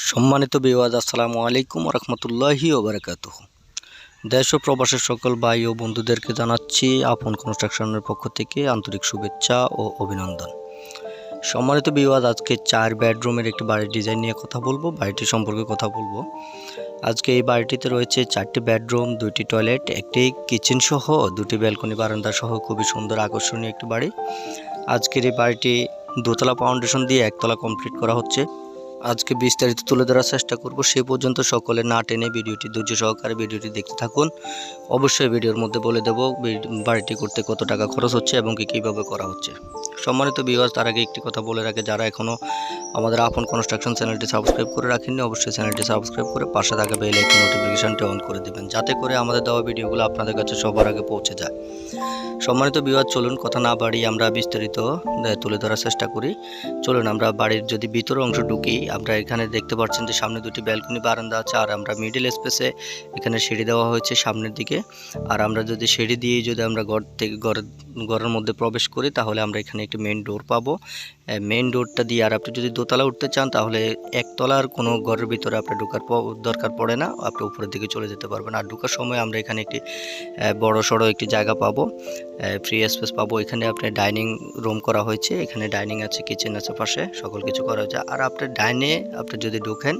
সম্মানিত বিওয়াজ আসসালামু আলাইকুম রহমতুল্লাহি ওবরাকাত দেশ ও প্রবাসের সকল ভাই ও বন্ধুদেরকে জানাচ্ছি আপন কনস্ট্রাকশনের পক্ষ থেকে আন্তরিক শুভেচ্ছা ও অভিনন্দন। সম্মানিত বিওয়াজ আজকে চার বেডরুমের একটি বাড়ির ডিজাইন নিয়ে কথা বলব, বাড়িটি সম্পর্কে কথা বলব। আজকে এই বাড়িটিতে রয়েছে চারটি বেডরুম, দুইটি টয়লেট, একটি কিচেন সহ, দুটি ব্যালকনি বারান্দা সহ, খুবই সুন্দর আকর্ষণীয় একটি বাড়ি। আজকের এই বাড়িটি দোতলা ফাউন্ডেশন দিয়ে একতলা কমপ্লিট করা হচ্ছে। আজকে বিস্তারিত তুলে ধরার চেষ্টা করব। সে পর্যন্ত সকলে না টেনে ভিডিওটি ধৈর্য সহকারে ভিডিওটি দেখতে থাকুন। অবশ্যই ভিডিওর মধ্যে বলে দেব বাড়িটি করতে কত টাকা খরচ হচ্ছে এবং কি কীভাবে করা হচ্ছে। সম্মানিত বিভাগ তার আগে একটি কথা বলে রাখে, যারা এখনও আমাদের আপন কনস্ট্রাকশন চ্যানেলটি সাবস্ক্রাইব করে রাখেননি, অবশ্যই চ্যানেলটি সাবস্ক্রাইব করে পাশে থাকা বেল আইকন নোটিফিকেশনটি অন করে দেবেন, যাতে করে আমাদের দেওয়া ভিডিওগুলো আপনাদের কাছে সবার আগে পৌঁছে যায়। সম্মানিত বিভাগ চলুন কথা না বাড়িয়ে আমরা বিস্তারিত তুলে ধরার চেষ্টা করি। চলুন আমরা বাড়ির যদি ভিতর অংশ ঢুকি আমরা এখানে দেখতে পাচ্ছেন যে সামনে দুটি ব্যালকনি বারান্দা আছে, আর আমরা মিডিল স্পেসে এখানে সিঁড়ি দেওয়া হয়েছে সামনের দিকে। আর আমরা যদি সিঁড়ি দিয়ে যদি আমরা ঘর থেকে ঘরের ঘরের মধ্যে প্রবেশ করি, তাহলে আমরা এখানে একটি মেন ডোর পাবো। মেন ডোরটা দিয়ে আর আপনি যদি দোতলা উঠতে চান, তাহলে একতলার কোনো ঘরের ভিতরে আপনি ঢোকার দরকার পড়ে না। আপনি উপরের দিকে চলে যেতে পারবেন। আর ঢোকার সময় আমরা এখানে একটি বড় সড়ো একটি জায়গা পাবো। ফ্রি স্পেস পাবো। এখানে আপনি ডাইনিং রুম করা হয়েছে। এখানে ডাইনিং আছে কিচেন আছে পাশে। সকল কিছু করা হয়েছে। আর আপনার ডাইনে আপনি যদি ঢোকেন,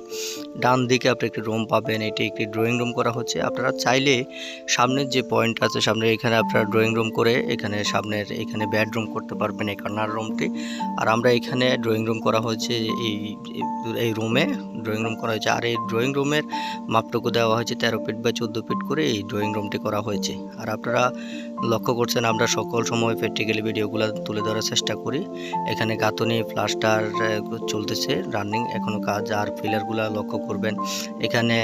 ডান দিকে আপনি একটি রুম পাবেন, এটি একটি ড্রয়িং রুম করা হচ্ছে। আপনারা চাইলে সামনের যে পয়েন্ট আছে, সামনে এখানে আপনারা ড্রয়িং রুম করে এখানে সামনের এখানে বেডরুম করতে পারবেন, এই কর্নার রুমটি আর আমরা এখানে ড্রয়িং রুম করা হয়েছে এই এই রুমে ড্রয়িং রুম করা হয়েছে। আর এই ড্রয়িং রুমের মাপটুকু দেওয়া হয়েছে তেরো ফিট বা চোদ্দ ফিট করে এই ড্রয়িং রুমটি করা হয়েছে। আর আপনারা লক্ষ্য করছেন, আমরা সকল সময় প্র্যাকটিক্যালি ভিডিওগুলো তুলে ধরার চেষ্টা করি। এখানে গাঁথনি প্লাস্টার চলতেছে রানিং এখনও কাজ। আর ফিলারগুলো লক্ষ্য করবেন। এখানে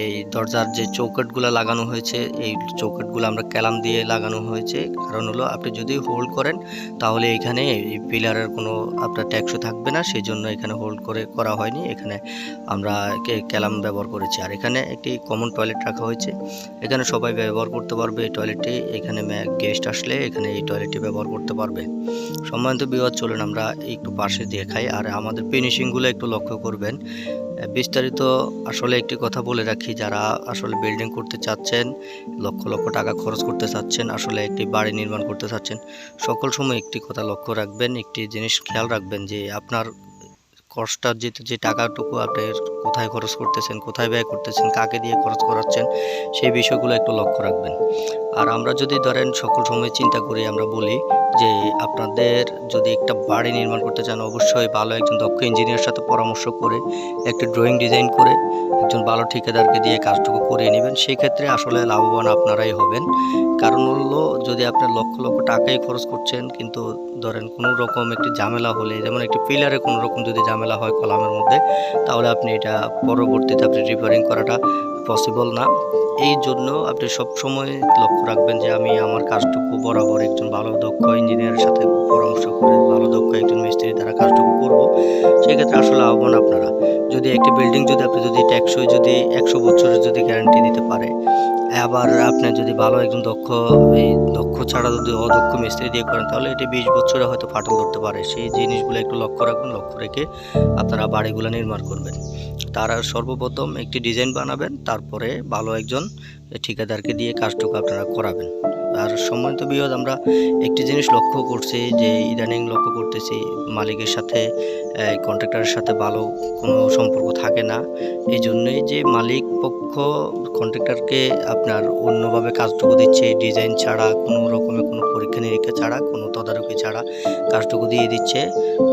এই দরজার যে চৌকাটগুলো লাগানো হয়েছে, এই চৌকাটগুলো আমরা ক্যালাম দিয়ে লাগানো হয়েছে। কারণ হলো, আপনি যদি হোল্ড করেন, তাহলে এখানে এই পিলারের কোনো আপনার ট্যাক্সও থাকবে না। সেই জন্য এখানে হোল্ড করে করা হয়নি। এখানে আমরা ক্যালাম ব্যবহার করেছি। আর এখানে একটি কমন টয়লেট রাখা হয়েছে। এখানে সবাই ব্যবহার করতে পারবে এই টয়লেটটি এখানে গেস্ট আসলে এখানে এই টয়লেটটি ব্যবহার করতে পারবে। সম্মানিত বিবাদ চলুন আমরা একটু পাশে দেখাই। আর আমাদের ফিনিশিংগুলো একটু লক্ষ্য করবেন। বিস্তারিত আসলে একটি কথা বলে রাখি, যারা আসলে বিল্ডিং করতে চাচ্ছেন, লক্ষ লক্ষ টাকা খরচ করতে চাচ্ছেন, আসলে একটি বাড়ি নির্মাণ করতে চাচ্ছেন, সকল সময় একটি কথা লক্ষ্য রাখবেন, একটি জিনিস খেয়াল রাখবেন যে আপনার কষ্টার যে যে টাকাটুকু আপনি কোথায় খরচ করতেছেন, কোথায় ব্যয় করতেছেন, কাকে দিয়ে খরচ করাচ্ছেন, সেই বিষয়গুলো একটু লক্ষ্য রাখবেন। আর আমরা যদি ধরেন সকল সময় চিন্তা করি, আমরা বলি যে আপনাদের যদি একটা বাড়ি নির্মাণ করতে চান, অবশ্যই ভালো একজন দক্ষ ইঞ্জিনিয়ারের সাথে পরামর্শ করে, একটা ড্রয়িং ডিজাইন করে একজন ভালো ঠিকাদারকে দিয়ে কাজটুকু করিয়ে নেবেন। সেই ক্ষেত্রে আসলে লাভবান আপনারাই হবেন। কারণ হলো, যদি আপনি লক্ষ লক্ষ টাকাই খরচ করছেন, কিন্তু ধরেন কোনো রকম একটি ঝামেলা হলে, যেমন একটি পিলারে কোনো রকম যদি ঝামেলা হয় কলামের মধ্যে, তাহলে আপনি এটা পরবর্তীতে আপনি রিপেয়ারিং করাটা পসিবল না। এই জন্য আপনি সবসময় লক্ষ্য রাখবেন যে আমি আমার কাজটুকু বরাবর একজন ভালো দক্ষ ইঞ্জিনিয়ারের সাথে সেক্ষেত্রে আসলে আহ্বান আপনারা। যদি একটি বিল্ডিং যদি আপনি যদি ট্যাক্সই যদি একশো বছরের যদি গ্যারান্টি দিতে পারে, আবার আপনি যদি ভালো একজন দক্ষ, এই দক্ষ ছাড়া যদি অদক্ষ মিস্ত্রি দিয়ে করেন, তাহলে এটি বিশ বছরে হয়তো ফাটল ধরতে পারে। সেই জিনিসগুলো একটু লক্ষ্য রাখবেন লক্ষ্য রেখে আপনারা বাড়িগুলো নির্মাণ করবেন। তারা সর্বপ্রথম একটি ডিজাইন বানাবেন, তারপরে ভালো একজন ঠিকাদারকে দিয়ে কাজটুকু আপনারা করাবেন। আর সম্মানিত বিহদ আমরা একটি জিনিস লক্ষ্য করছি যে ইদানিং লক্ষ্য করতেছি, মালিকের সাথে কন্ট্রাক্টরের সাথে ভালো কোনো সম্পর্ক থাকে না। এই জন্যই যে মালিক পক্ষ কন্ট্রাক্টরকে আপনার অন্যভাবে কাজটুকু দিচ্ছে ডিজাইন ছাড়া, কোনো রকমের কোনো পরীক্ষা নিরীক্ষা ছাড়া, কোনো তদারকি ছাড়া কাজটুকু দিয়ে দিচ্ছে,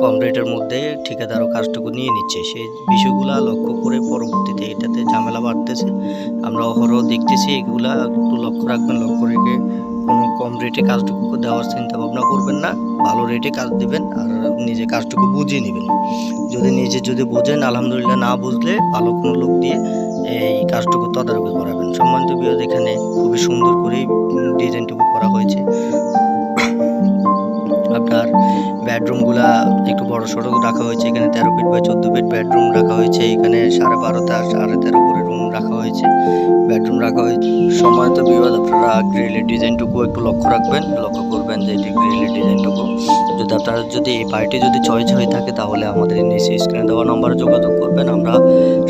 কম রেটের মধ্যে ঠিকাদারও কাজটুকু নিয়ে নিচ্ছে। সেই বিষয়গুলো লক্ষ্য করে পরবর্তীতে এটাতে ঝামেলা বাড়তেছে। আমরা অহরহ দেখতেছি, এগুলা একটু লক্ষ্য রাখবেন, লক্ষ্য রেখে কোনো কম রেটে কাজটুকু দেওয়ার চিন্তা ভাবনা করবেন না। ভালো রেটে কাজ দিবেন আর নিজে কাজটুকু বুঝিয়ে নেবেন। যদি নিজে যদি বোঝেন, আলহামদুলিল্লাহ না বুঝলে ভালো কোনো লোক দিয়ে এই কাজটুকু তদারকি করাবেন। সম্মানিত বিরোধ এখানে খুবই সুন্দর করে ডিজাইনটুকু করা হয়েছে। আপনার বেডরুমগুলা একটু বড় সড়ো রাখা হয়েছে, এখানে তেরো ফিট বাই চোদ্দ ফিট বেডরুম রাখা হয়েছে, এখানে সাড়ে বারোটা সাড়ে তেরো করে রুম রাখা হয়েছে। রাখা হয়েছে সময়ত বিবাদ আপনারা গ্রিলের ডিজাইনটুকু একটু লক্ষ্য রাখবেন, লক্ষ্য করবেন যে এটি গ্রিলের ডিজাইনটুকু যদি আপনারা যদি এই বাড়িটি যদি চয়েস হয়ে থাকে, তাহলে আমাদের নিচে স্ক্রিনে দেওয়া নম্বরে যোগাযোগ করবেন। আমরা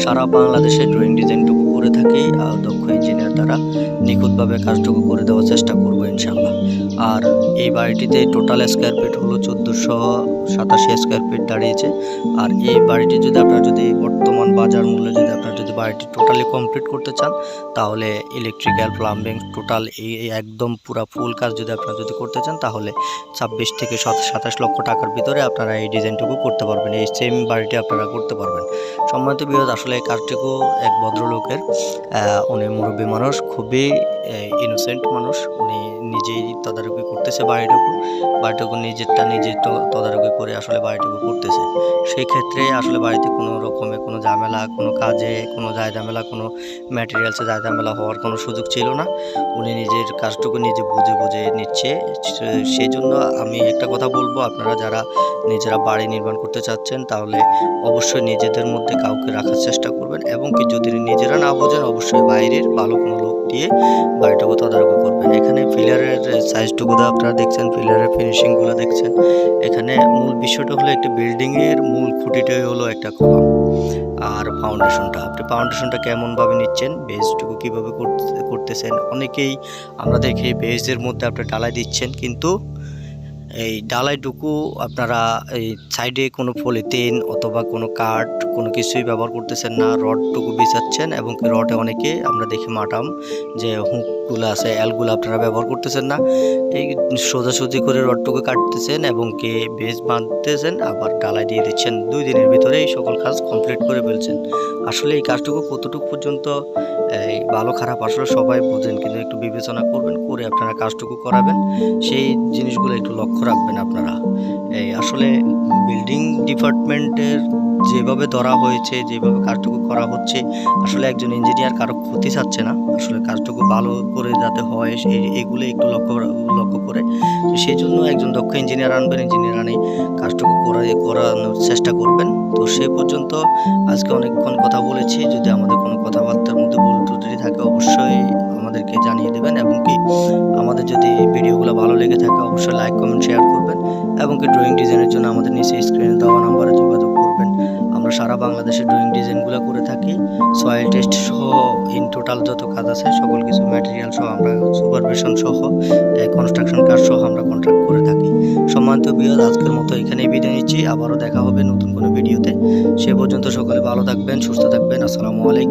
সারা বাংলাদেশে ড্রয়িং ডিজাইনটুকু করে থাকি দক্ষ ইঞ্জিনিয়ার দ্বারা। নিখুঁতভাবে কাজটুকু করে দেওয়ার চেষ্টা করব ইনশাল্লাহ আর এই বাড়িটিতে টোটাল স্কোয়ার ফিট হলো চোদ্দোশো সাতাশি স্কোয়ার ফিট দাঁড়িয়েছে। আর এই বাড়িটি যদি আপনার যদি বর্তমান বাজার মূল্যে যদি আপনার যদি বাড়িটি টোটালি কমপ্লিট করতে চান, তাহলে ইলেকট্রিক্যাল প্লাম্বিং টোটাল এই একদম পুরা ফুল কাজ যদি আপনারা যদি করতে চান, তাহলে ছাব্বিশ থেকে সাত- সাতাশ লক্ষ টাকার ভিতরে আপনারা এই ডিজাইনটুকু করতে পারবেন। এই সেম বাড়িটি আপনারা করতে পারবেন। সম্মানিত বিরোধ আসলে এই কাজটুকু এক ভদ্রলোকের উনি মুরব্বী মানুষ, খুবই ইনোসেন্ট মানুষ। উনি নিজেই তদারকি করতেছে বাড়িটুকু বাড়িটুকু নিজেরটা নিজে তদারকি করে আসলে বাড়িটুকু করতেছে। সেই ক্ষেত্রে আসলে বাড়িতে কোনো রকমে কোনো ঝামেলা, কোনো কাজে কোনো যায় ঝামেলা, কোনো ম্যাটেরিয়ালসে যায় ঝামেলা হওয়ার কোনো সুযোগ ছিল না। উনি নিজের কাজটুকু নিজে বুঝে বুঝে নিচ্ছে। সেই জন্য আমি একটা কথা বলব, আপনারা যারা নিজেরা বাড়ি নির্মাণ করতে চাচ্ছেন, তাহলে অবশ্যই নিজেদের মধ্যে কাউকে রাখার চেষ্টা করবেন। এবং কি যদি নিজেরা না বোঝেন, অবশ্যই বাইরের ভালো কোনো দিয়ে বাড়িটুকু তদারকি করবেন। এখানে পিলারের সাইজটুকু দা আপনারা দেখছেন পিলারের ফিনিশিংগুলো দেখছেন। এখানে মূল বিষয়টা হলো একটি বিল্ডিংয়ের মূল খুঁটিটাই হলো একটা কলাম আর ফাউন্ডেশনটা আপনি ফাউন্ডেশনটা কেমনভাবে নিচ্ছেন বেসটুকু কীভাবে করতে, করতেছেন? অনেকেই আমরা দেখি বেসের মধ্যে আপনি ডালাই দিচ্ছেন, কিন্তু এই ডালাইটুকু আপনারা এই সাইডে কোনো পলিথিন অথবা কোনো কাঠ, কোনো কিছুই ব্যবহার করতেছেন না। রডটুকু বিছাচ্ছেন এবং রডে অনেকে আমরা দেখি মাটাম যে হুকগুলো আছে এলগুলো আপনারা ব্যবহার করতেছেন না। এই সোজাসুজি করে রডটুকু কাটতেছেন এবং কে বেস বাঁধতেছেন, আবার ডালাই দিয়ে দিচ্ছেন। দুই দিনের ভিতরে এই সকল কাজ কমপ্লিট করে ফেলছেন। আসলে এই কাজটুকু কতটুকু পর্যন্ত, এই ভালো খারাপ আসলে সবাই বোঝেন, কিন্তু একটু বিবেচনা করবেন, করে আপনারা কাজটুকু করাবেন। সেই জিনিসগুলো একটু লক্ষ্য রাখবেন আপনারা। এই আসলে বিল্ডিং ডিপার্টমেন্টের যেভাবে ধরা হয়েছে, যেভাবে কাজটুকু করা হচ্ছে, আসলে একজন ইঞ্জিনিয়ার কারও ক্ষতি চাচ্ছে না। আসলে কাজটুকু ভালো করে যাতে হয় এগুলো একটু লক্ষ্য লক্ষ্য করে। তো সেই জন্য একজন দক্ষ ইঞ্জিনিয়ার আনবেন ইঞ্জিনিয়ার আনে কাজটুকু করে, করানোর চেষ্টা করবেন। তো সে পর্যন্ত আজকে অনেকক্ষণ কথা বলেছি। যদি আমাদের কোনো কথাবার্তার মধ্যে ভুল ত্রুটি থাকে, অবশ্যই আমাদেরকে জানিয়ে দেবেন এবং কি আমাদের যদি ভিডিওগুলো ভালো লেগে থাকে, অবশ্যই লাইক কমেন্ট শেয়ার করবেন এবং কি ড্রয়িং ডিজাইনের জন্য আমাদের নিচে স্ক্রিনে দেওয়া আমরা সারা বাংলাদেশে ড্রয়িং ডিজাইনগুলো করে থাকি। সয়েল টেস্ট সহ ইন টোটাল যত কাজ আছে, সকল কিছু ম্যাটেরিয়াল সহ আমরা সুপারভিশন সহ কনস্ট্রাকশন কাজ সহ আমরা কন্ট্রাক্ট করে থাকি। সম্মানিত বিয়দ আজকের মতো এখানেই বিদায় নিচ্ছি। আবারও দেখা হবে নতুন কোনো ভিডিওতে সে পর্যন্ত সকলে ভালো থাকবেন, সুস্থ থাকবেন। আসসালামু আলাইকুম।